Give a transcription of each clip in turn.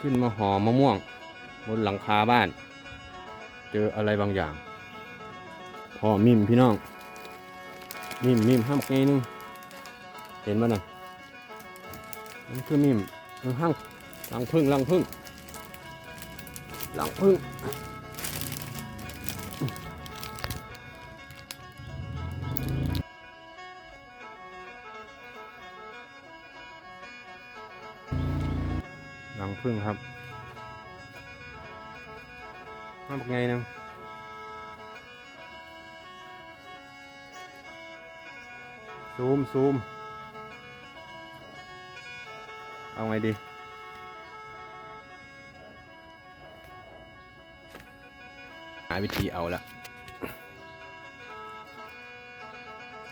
ขึ้นมาหอมมะม่วง บนหลังคาบ้าน เจออะไรบางอย่างพอมิมพี่น้อง มิมมิมห้ามไงนึง เห็นป่ะน่ะมันคือมิมมันห้างลังพึ่งลังพึ่งลังพึ่ง ลังพึ่งครับห้ามไงนึงซูมซูมเอาไงดีหาวิธีเอาละ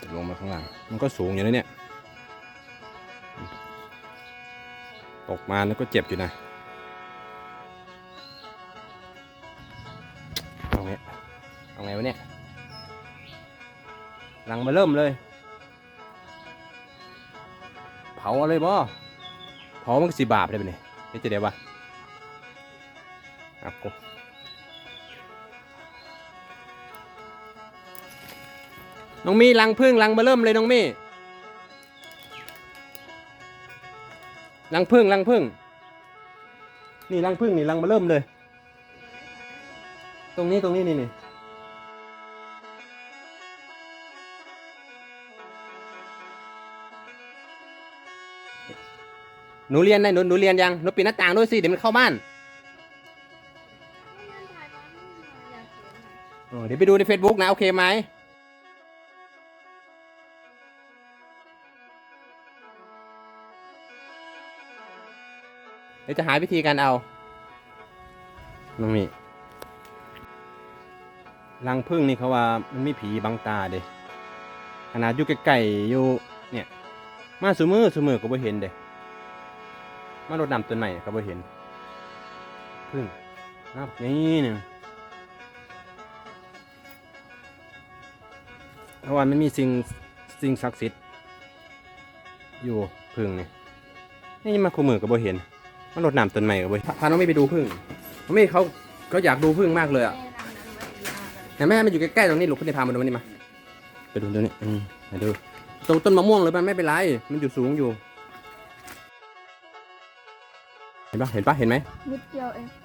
จะลงมาข้างล่าง มันก็สูงอยู่นะเนี่ย ตกมาแล้วก็เจ็บอยู่นะเอาไงเอาไงวะเนี่ยหลังมาเริ่มเลย เผาอะไรบ่เผามันก็สิบาปได้ปะเนี่ยเฮ็ดจะได้ปะอะกูน้องมีรังพึ่งรังมาเริ่มเลยน้องมี่ รังพึ่งรังพึ่ง นี่รังพึ่งนี่รังมาเริ่มเลย ตรงนี้ตรงนี้นี่นี่หนูเรียนได้หนูหนูเรียนยังหนูปิดหน้าต่างด้วยสิเดี๋ยวมันเข้าบ้านเออเดี๋ยวไปดูใน Facebook นะ โอเคไหม เดี๋ยวจะหาวิธีการเอาน้องมีรังพึ่งนี่เขาว่ามันมีผีบังตาเด้ขนาดอยู่ใกล้ๆอยู่เนี่ยมาสูมือสูมือก็บ่เห็นเด้มารดน้ำต้นใหม่ก็บ่เห็น พึ่งนับนี่เนี่ยเพราะว่ามันมีสิ่งสิ่งศักดิ์สิทธิ์อยู่พึ่งนี่นี่มาคู่มือก็บ่เห็น มารดน้ำต้นใหม่ก็บ่เห็นพาพาน้องไม่ไปดูพึ่งน้องไม่เขาเขาอยากดูพึ่งมากเลยอะเห็นไหมมันอยู่ใกล้ๆตรงนี้ลูกขึ้นในพามาดูมันนี่มาไปดูตรงนี้อืมมาดูตรงต้นมะม่วงเลยมันไม่เป็นไรมันอยู่สูงอยู่ เห็นปะเห็นปะเห็นไหมนิดเดียวเองเ